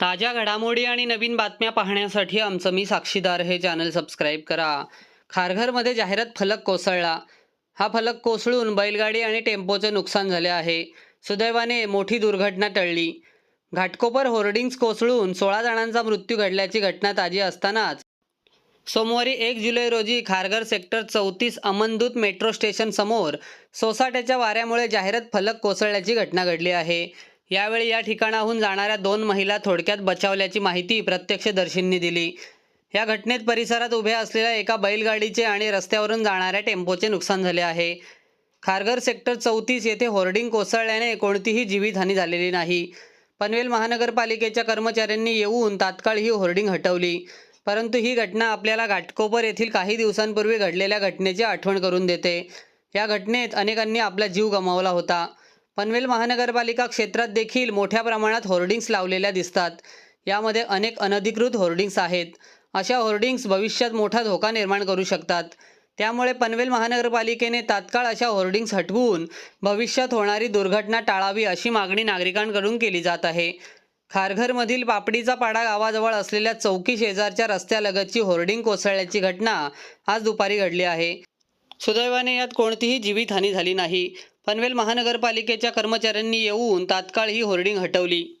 ताज्या घडामोडी आणि नवीन बातम्या पाहण्यासाठी आमचं मी साक्षीदार हे चॅनल सबस्क्राईब करा. खारघरमध्ये जाहिरात फलक कोसळला. हा फलक कोसळून बैलगाडी आणि टेम्पोचे नुकसान झाले आहे. सुदैवाने मोठी दुर्घटना टळली. घाटकोपर होर्डिंग्स कोसळून सोळा जणांचा मृत्यू घडल्याची घटना ताजी असतानाच सोमवारी एक जुलै रोजी खारघर सेक्टर चौतीस अमनदूत मेट्रो स्टेशन समोर सोसाट्याच्या वाऱ्यामुळे जाहिरात फलक कोसळल्याची घटना घडली आहे. यावेळी या ठिकाणाहून जाणाऱ्या दोन महिला थोडक्यात बचावल्याची माहिती प्रत्यक्षदर्शींनी दिली. या घटनेत परिसरात उभ्या असलेल्या एका बैलगाडीचे आणि रस्त्यावरून जाणाऱ्या टेम्पोचे नुकसान झाले आहे. खारघर सेक्टर चौतीस येथे होर्डिंग कोसळल्याने कोणतीही जीवितहानी झालेली नाही. पनवेल महानगरपालिकेच्या कर्मचाऱ्यांनी येऊन तात्काळ ही होर्डिंग हटवली. परंतु ही घटना आपल्याला घाटकोपर येथील काही दिवसांपूर्वी घडलेल्या घटनेची आठवण करून देते. या घटनेत अनेकांनी आपला जीव गमावला होता. पनवेल महानगरपालिका क्षेत्रात देखील मोठ्या प्रमाणात होर्डिंग्स लावलेल्या दिसतात. यामध्ये अनेक अनधिकृत होर्डिंग्स आहेत. अशा होर्डिंग्स भविष्यात मोठा धोका निर्माण करू शकतात. त्यामुळे पनवेल महानगरपालिकेने तात्काळ अशा होर्डिंग्स हटवून भविष्यात होणारी दुर्घटना टाळावी अशी मागणी नागरिकांकडून केली जात आहे. खारघरमधील पापडीचा पाडा गावाजवळ असलेल्या चौकी शेजारच्या रस्त्यालगतची होर्डिंग कोसळल्याची घटना आज दुपारी घडली आहे. सुदैवाने यात कोणतीही जीवितहानी झाली नाही. पनवेल महानगरपालिकेच्या कर्मचाऱ्यांनी येऊन तात्काळ ही होर्डिंग हटवली.